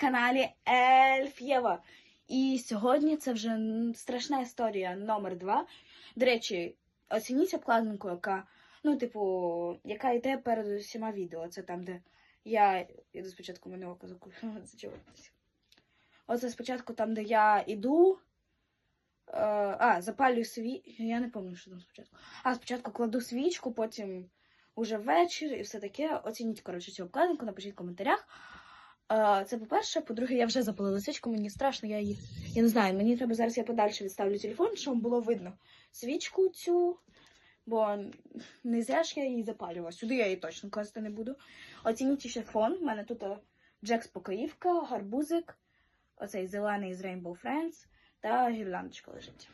Каналі Ельф'єва. І сьогодні це вже страшна історія номер два. До речі, оцініть обкладинку, яка, ну, типу, яка йде перед усіма відео. Це там, де я іду спочатку мене око закупила. Оце спочатку там, де я іду. Е, а, запалюю сві... Я не пам'ятаю, що там спочатку. А, спочатку кладу свічку, потім уже ввечері і все таке. Оцініть, коротше, цю обкладинку, напишіть в коментарях. Це по-перше. По-друге, я вже запалила свічку, мені страшно, я її. Я не знаю, мені треба зараз я подальше відставлю телефон, щоб було видно свічку цю, бо не зря ж я її запалювала. Сюди я її точно класти не буду. Оцініть ще фон. У мене тут е, Джекс Покоївка, гарбузик, оцей зелений з Rainbow Friends та гірляндочка лежить.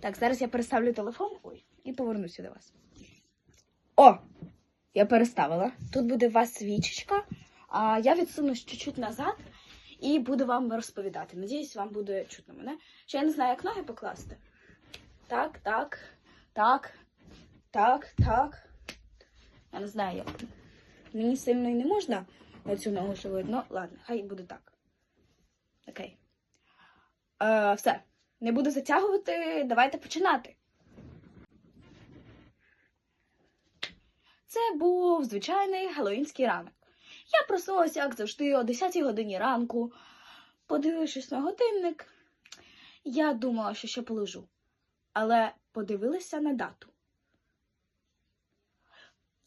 Так, зараз я переставлю телефон ой, і повернуся до вас. О! Я переставила. Тут буде у вас свічечка. А я відсунусь чуть-чуть назад і буду вам розповідати. Надіюсь, вам буде чутно мене. Ще я не знаю, як ноги покласти. Так, так, так, так, так. Я не знаю, як. Мені сильно і не можна на цю ногу що видно. Ладно, хай буде так. Окей. Е, все. Не буду затягувати. Давайте починати. Це був звичайний геловінський ранок. Я проснулася, як завжди, о 10 годині ранку. Подивившись на годинник, я думала, що ще полежу. Але подивилася на дату.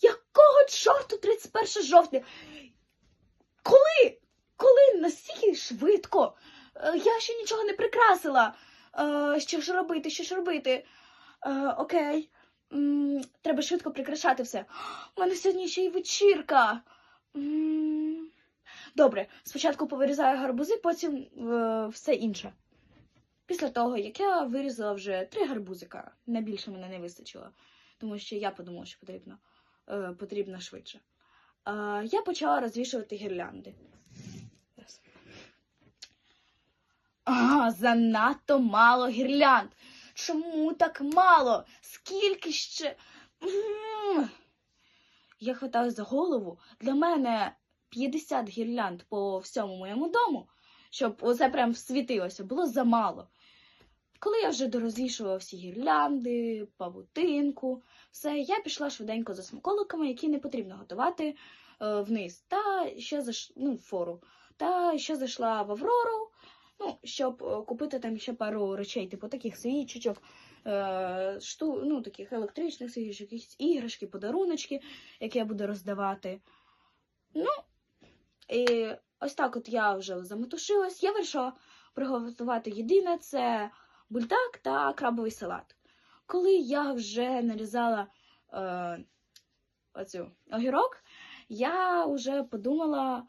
Якого чорту 31 жовтня? Коли? Коли настільки швидко? Е, Я ще нічого не прикрасила. Е, Що ж робити? Що ж робити? Е, Окей. Треба швидко прикрашати все. У мене сьогодні ще й вечірка. Добре, спочатку повирізаю гарбузи, потім е, все інше. Після того, як я вирізала вже три гарбузика, на більше мене не вистачило, тому що я подумала, що потрібно, е, потрібно швидше. Е, я почала розвішувати гірлянди. Зараз. А, занадто мало гірлянд. Чому так мало? Скільки ще? Я хватаюсь за голову. Для мене 50 гірлянд по всьому моєму дому, щоб оце прям світилося, було замало. Коли я вже дорозвішувала всі гірлянди, павутинку, все, я пішла швиденько за смаколиками, які не потрібно готувати е, вниз, та ще заш... ну, фору. Та ще зайшла в Аврору, ну, щоб е, купити там ще пару речей, типу таких свічечок, шту... ну, таких електричних свічок, якісь іграшки, подаруночки, які я буду роздавати. Ну, і ось так от я вже заметушилась. Я вирішила приготувати єдине це бульдак та крабовий салат. Коли я вже нарізала е, оцю огірок, я вже подумала,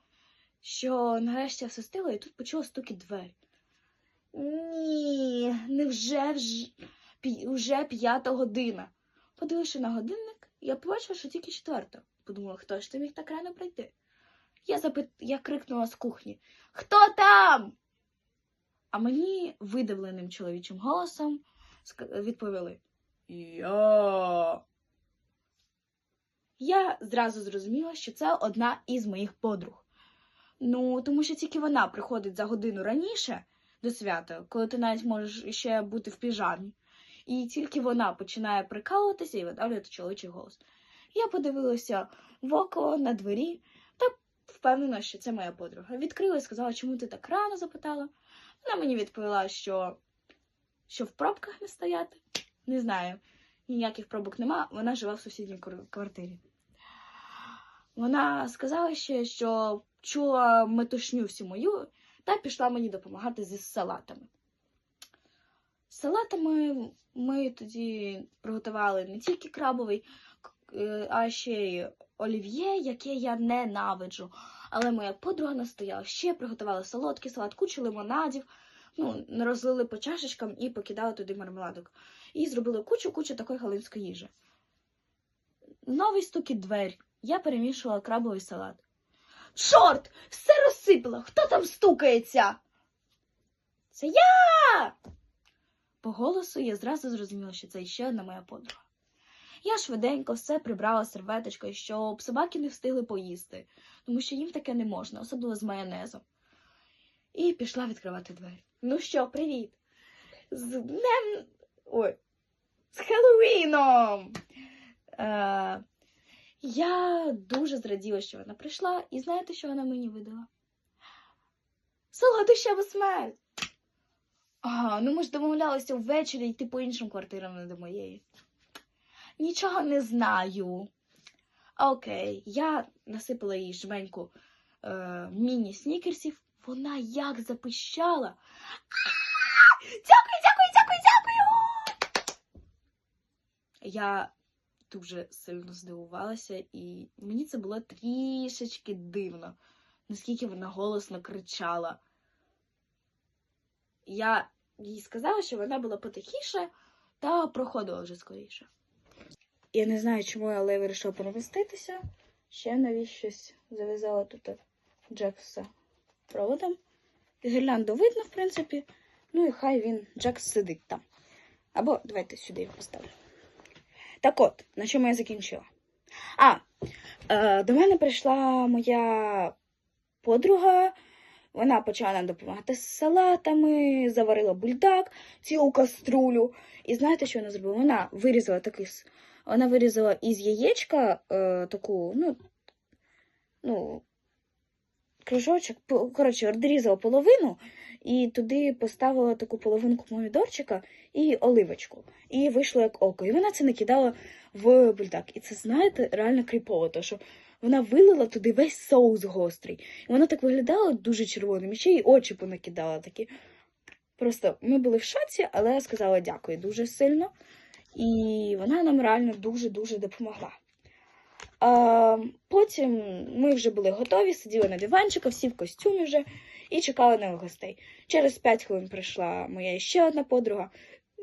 що нарешті я все стила, і тут почула стукіт двері. Ні, невже вже, вже п'ята година. Подививши на годинник, я побачила, що тільки четверта. Подумала, хто ж ти міг так рано прийти? Я запит... я крикнула з кухні: Хто там? А мені видавленим чоловічим голосом відповіли: Я. Я зразу зрозуміла, що це одна із моїх подруг. Ну, тому що тільки вона приходить за годину раніше до свята, коли ти навіть можеш ще бути в піжамі. І тільки вона починає прикалуватися і видавлювати чоловічий голос. Я подивилася в око на двері та впевнена, що це моя подруга. Відкрила і сказала, чому ти так рано запитала. Вона мені відповіла, що, що в пробках не стояти. Не знаю, ніяких пробок нема. Вона живе в сусідній квартирі. Вона сказала ще, що чула метушню всю мою та пішла мені допомагати зі салатами. Салатами ми тоді приготували не тільки крабовий, е, а ще й олів'є, яке я ненавиджу. Але моя подруга настояла. Ще приготувала солодкий салат, кучу лимонадів, ну, розлили по чашечкам і покидали туди мармеладок. І зробили кучу-кучу такої галинської їжі. Новий стукіт двері. Я перемішувала крабовий салат. Чорт! Все розсипала! Хто там стукається? Це я. По голосу я зразу зрозуміла, що це ще одна моя подруга. Я швиденько все прибрала серветочкою, щоб собаки не встигли поїсти, тому що їм таке не можна, особливо з майонезом. і пішла відкривати двері. Ну що, привіт! З днем. Ой, з Хеллоуіном! Е, я дуже зраділа, що вона прийшла, і знаєте, що вона мені видала? Солодощава смерть! Ну ми ж домовлялися ввечері йти по іншим квартирам, не до моєї. Нічого не знаю. Окей, я насипала їй жменьку е, міні-снікерсів. Вона як запищала. Дякую, дякую, дякую, дякую. Я дуже сильно здивувалася, і мені це було трішечки дивно, наскільки вона голосно кричала. Я їй сказала, що вона була потихіше та проходила вже скоріше. Я не знаю, чому, я вирішила переміститися. Ще навіщось зав'язала тут Джекса проводом. Гірлянду видно, в принципі. Ну і хай він Джекс сидить там. Або давайте сюди його поставлю. Так от, на чому я закінчила? А, е, до мене прийшла моя подруга. Вона почала допомагати з салатами, заварила бульдак, цілу каструлю. І знаєте, що вона зробила? Вона вирізала такий. Вона вирізала із яєчка е, таку, ну, ну, кружочок, коротше, відрізала половину і туди поставила таку половинку помідорчика і оливочку. І вийшло як око. І вона це накидала в бульдак. І це, знаєте, реально кріпово, тому що вона вилила туди весь соус гострий. І воно так виглядало дуже червоним. І ще й очі понакидала такі. Просто ми були в шоці, але я сказала дякую дуже сильно. І вона нам реально дуже-дуже допомогла. А, потім ми вже були готові, сиділи на диванчику, всі в костюмі вже, і чекали на гостей. Через 5 хвилин прийшла моя ще одна подруга,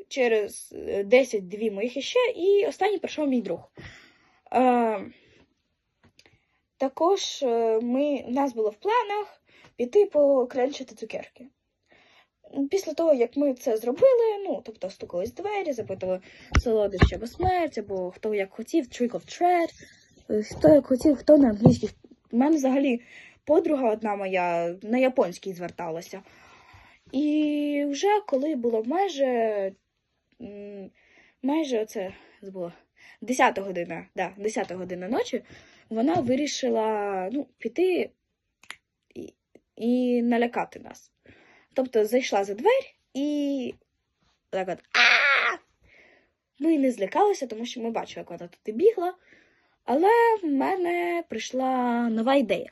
через е, 10 дві моїх іще, і останній прийшов мій друг. А, також е, ми, у нас було в планах піти покренчити цукерки. Після того, як ми це зробили, ну, тобто стукались в двері, запитали солодощі або смерть, або хто як хотів, trick of treat, е, хто як хотів, хто на англійській. У мене взагалі подруга одна моя на японській зверталася. І вже коли було майже, майже оце було 10 година, да, 10 година ночі, вона вирішила ну, піти і, і налякати нас. Тобто зайшла за двері і так от Ми не злякалися, тому що ми бачили, як вона туди бігла. Але в мене прийшла нова ідея.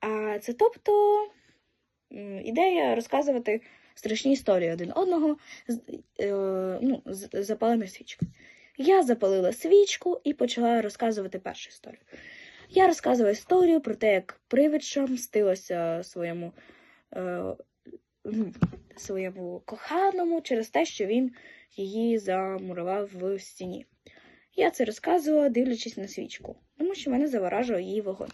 А це тобто ідея розказувати страшні історії один одного з, е, ну, з запаленою свічкою. Я запалила свічку і почала розказувати першу історію. Я розказувала історію про те, як привидша мстилася своєму, е, ну, своєму коханому через те, що він її замурував в стіні. Я це розказувала, дивлячись на свічку, тому що мене заворажував її вогонь.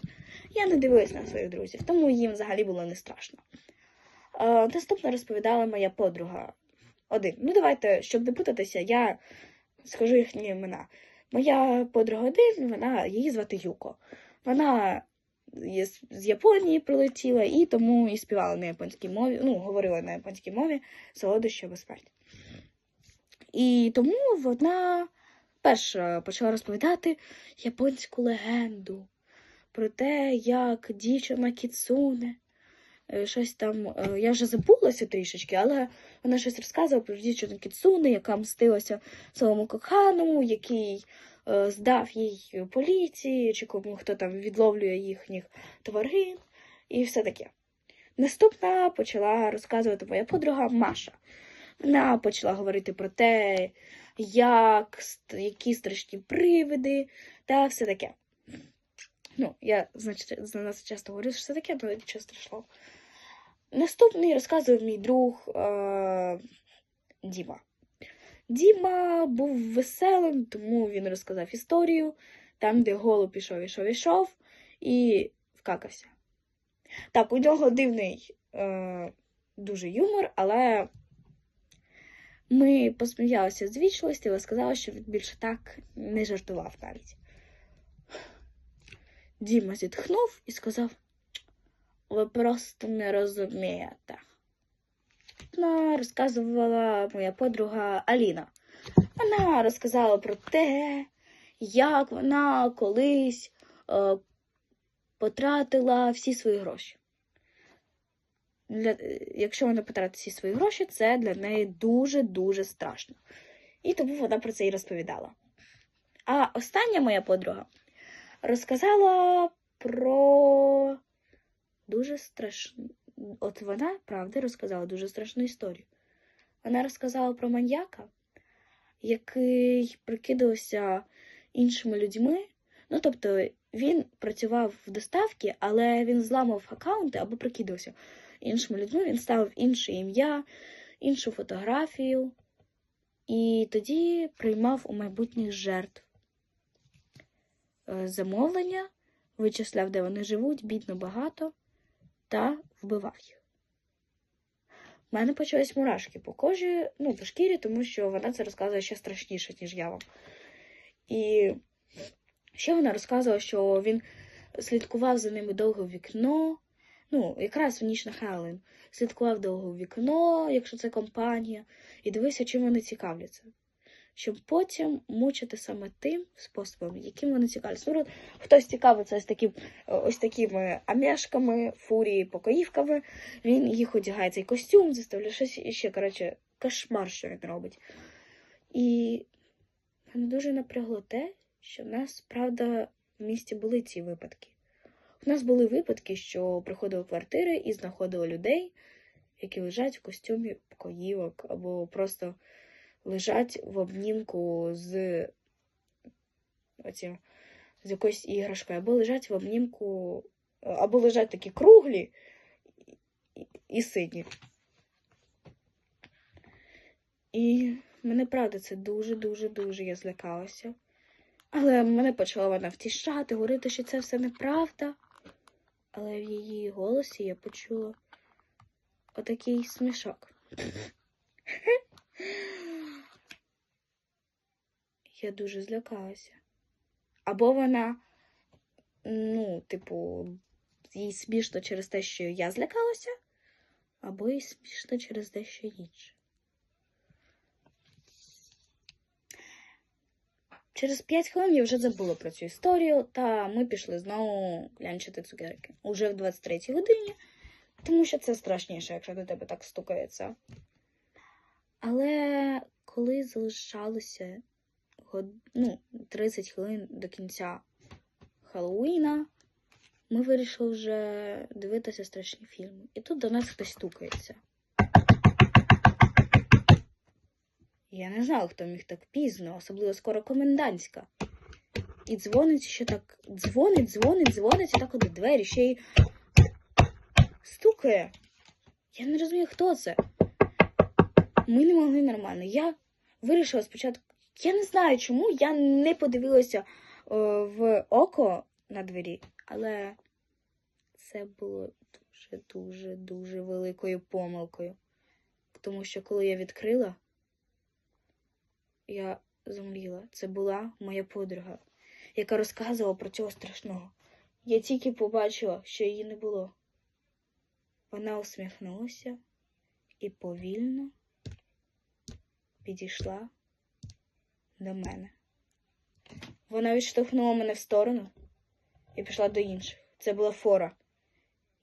Я не дивилась на своїх друзів, тому їм взагалі було не страшно. Е, наступно розповідала моя подруга. Один. Ну, давайте, щоб не путатися, я скажу їхні імена. Моя подруга один, вона її звати Юко. Вона з Японії прилетіла і тому і співала на японській мові, ну, говорила на японській мові солодощі або смерть. І тому вона перша почала розповідати японську легенду про те, як дівчина Кіцуне, щось там, е, я вже забулася трішечки, але вона щось розказувала про дівчину Кіцуне, яка мстилася своєму коханому, який е, здав їй поліції, чи кому хто там відловлює їхніх тварин, і все таке. Наступна почала розказувати моя подруга Маша. Вона почала говорити про те, як, які страшні привиди та все таке. Ну, я, значить, за нас часто говорю, що все таке, але нічого страшного. Наступний розказував мій друг е- Діма. Діма був веселим, тому він розказав історію, там, де голуб пішов, ішов, ішов, і вкакався. Так, у нього дивний е- дуже юмор, але ми посміялися з вічливості, але сказали, що він більше так не жартував навіть. Діма зітхнув і сказав: ви просто не розумієте. Вона розказувала моя подруга Аліна. Вона розказала про те, як вона колись е, потратила всі свої гроші. Для, якщо вона потратить всі свої гроші, це для неї дуже-дуже страшно. І тому вона про це і розповідала. А остання моя подруга розказала про дуже страшну. От вона, правда, розказала дуже страшну історію. Вона розказала про маньяка, який прикидався іншими людьми. Ну, тобто, він працював в доставці, але він зламав аккаунти або прикидався іншими людьми. Він ставив інше ім'я, іншу фотографію і тоді приймав у майбутніх жертв е, замовлення, вичисляв, де вони живуть, бідно багато, та вбивав їх. У мене почались мурашки по кожі, ну, по шкірі, тому що вона це розказує ще страшніше, ніж я вам. І ще вона розказувала, що він слідкував за ними довго вікно. Ну, якраз в ніч на Хеллоуін. Слідкував довго вікно, якщо це компанія, і дивився, чим вони цікавляться. Щоб потім мучити саме тим способом, яким вони цікавляться. Ну, хтось цікавиться ось таким, ось такими амешками, фурії, покоївками, він їх одягає цей костюм, заставляє щось іще, коротше, кошмар, що він робить. І мене дуже напрягло те, що в нас, правда, в місті були ці випадки. У нас були випадки, що приходили квартири і знаходили людей, які лежать в костюмі покоївок, або просто лежать в обнімку з оцім, з якоюсь іграшкою, або лежать в обнімку, або лежать такі круглі і, і сині. І мене правда це дуже-дуже дуже я злякалася. Але мене почала вона втішати, говорити, що це все неправда. Але в її голосі я почула отакий смішок. Я дуже злякалася. Або вона, ну, типу, їй смішно через те, що я злякалася, або їй смішно через дещо інше. Через 5 хвилин я вже забула про цю історію, та ми пішли знову клянчити цукерки. Уже в 23-й годині, тому що це страшніше, якщо до тебе так стукається. Але коли залишалося ну, 30 хвилин до кінця Хеллоуіна, ми вирішили вже дивитися страшні фільми. І тут до нас хтось стукається. Я не знала, хто міг так пізно, особливо скоро комендантська. І дзвонить ще так. Дзвонить, дзвонить, дзвонить, і так от двері ще й стукає. Я не розумію, хто це. Ми не могли нормально. Я вирішила спочатку. Я не знаю, чому я не подивилася о, в око на двері, але це було дуже, дуже, дуже великою помилкою. Тому що коли я відкрила я зумріла. Це була моя подруга, яка розказувала про цього страшного. Я тільки побачила, що її не було. Вона усміхнулася і повільно підійшла до мене. Вона відштовхнула мене в сторону і пішла до інших. Це була фора.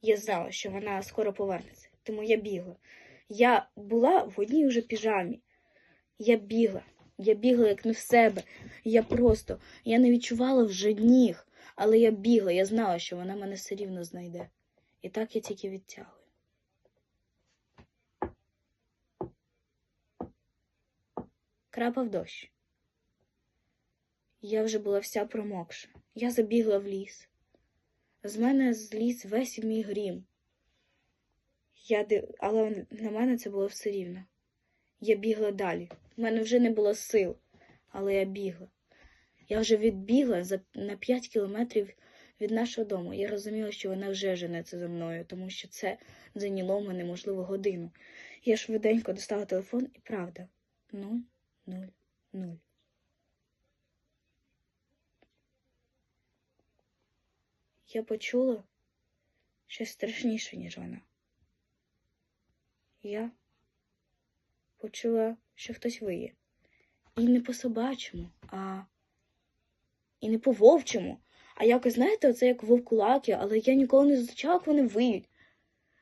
Я знала, що вона скоро повернеться, тому я бігла. Я була в одній уже піжамі. Я бігла. Я бігла як не в себе. Я просто я не відчувала вже ніг, але я бігла, я знала, що вона мене все рівно знайде. І так я тільки відтягую. Крапав дощ. Я вже була вся промокша. Я забігла в ліс. З мене зліз весь мій грім. Я див... Але на мене це було все рівно. Я бігла далі. У мене вже не було сил, але я бігла. Я вже відбігла за на 5 кілометрів від нашого дому. Я розуміла, що вона вже женеться за мною, тому що це зайняло мене, можливо, годину. Я швиденько достала телефон і правда. Нуль, нуль, нуль. Я почула, щось страшніше, ніж вона. Я почула, що хтось виє. І не по собачому, а і не по вовчому. А якось, знаєте, оце як вовкулаки, але я ніколи не зустрічала, як вони виють.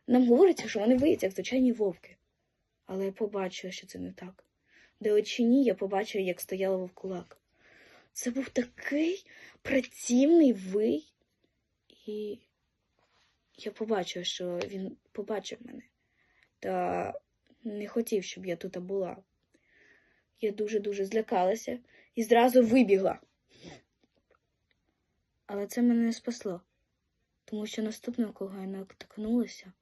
Нам говориться, що вони виють, як звичайні вовки. Але я побачила, що це не так. Далечині я побачила, як стояла вовкулак. Це був такий працівний вий, і я побачила, що він побачив мене. Та не хотів, щоб я тут була. Я дуже-дуже злякалася і зразу вибігла. Але це мене не спасло, тому що наступного, кого я наткнулася,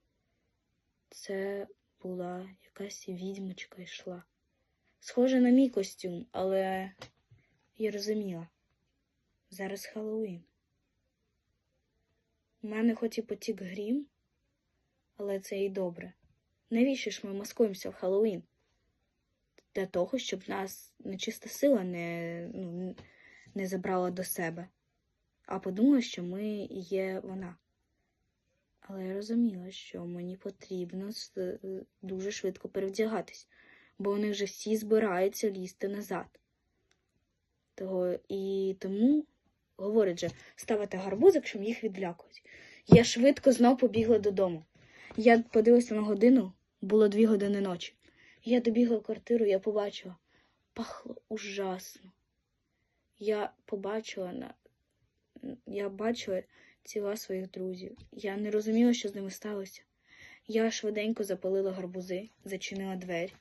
це була якась відьмочка йшла. Схожа на мій костюм, але я розуміла. Зараз Хеллоуін. У мене хоч і потік грім, але це і добре. Навіщо ж ми маскуємося в Хеллоуін? Для того, щоб нас нечиста сила не, ну, не забрала до себе, а подумала, що ми є вона. Але я розуміла, що мені потрібно дуже швидко перевдягатись, бо вони вже всі збираються лізти назад. Того, і тому, говорить же, ставити гарбузик, щоб їх відлякувати. Я швидко знов побігла додому. Я подивилася на годину, було дві години ночі. Я добігла в квартиру, я побачила. Пахло ужасно. Я побачила на. Я бачила тіла своїх друзів. Я не розуміла, що з ними сталося. Я швиденько запалила гарбузи, зачинила двері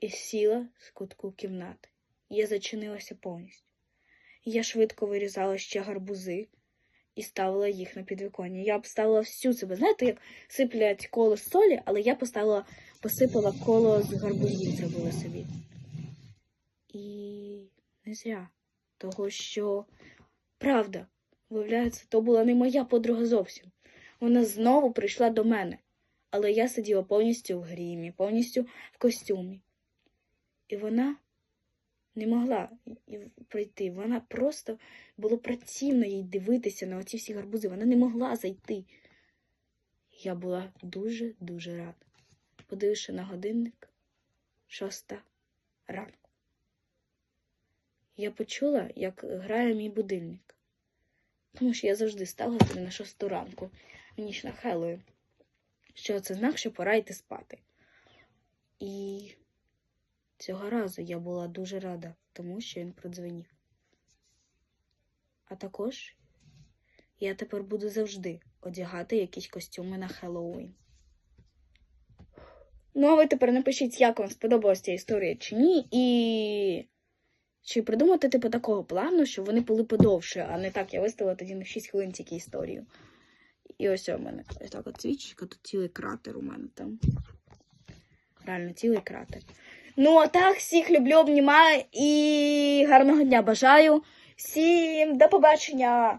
і сіла з кутку кімнати. Я зачинилася повністю. Я швидко вирізала ще гарбузи і ставила їх на підвіконня. Я обставила всю себе. Знаєте, як сиплять коло з солі, але я поставила, посипала коло з гарбузів, зробила собі. І не зря. Того, що правда, виявляється, то була не моя подруга зовсім. Вона знову прийшла до мене, але я сиділа повністю в грімі, повністю в костюмі. І вона не могла пройти. Вона просто було противно їй дивитися на оці всі гарбузи. Вона не могла зайти. Я була дуже-дуже рада. Подививши на годинник, шоста ранку. Я почула, як грає мій будильник. Тому що я завжди ставила собі на шосту ранку, в ніч на Хеллоуін. Що це знак, що пора йти спати. І цього разу я була дуже рада, тому що він продзвонів. А також я тепер буду завжди одягати якісь костюми на Хеллоуін. Ну, а ви тепер напишіть, як вам сподобалася ця історія чи ні, і чи придумати типу такого плану, щоб вони були подовше, а не так я виставила тоді на 6 хвилин тільки історію. І ось у мене ось так от свічечка, тут цілий кратер у мене там. Реально, цілий кратер. Ну, а так, всіх люблю, обнімаю і гарного дня бажаю. Всім до побачення!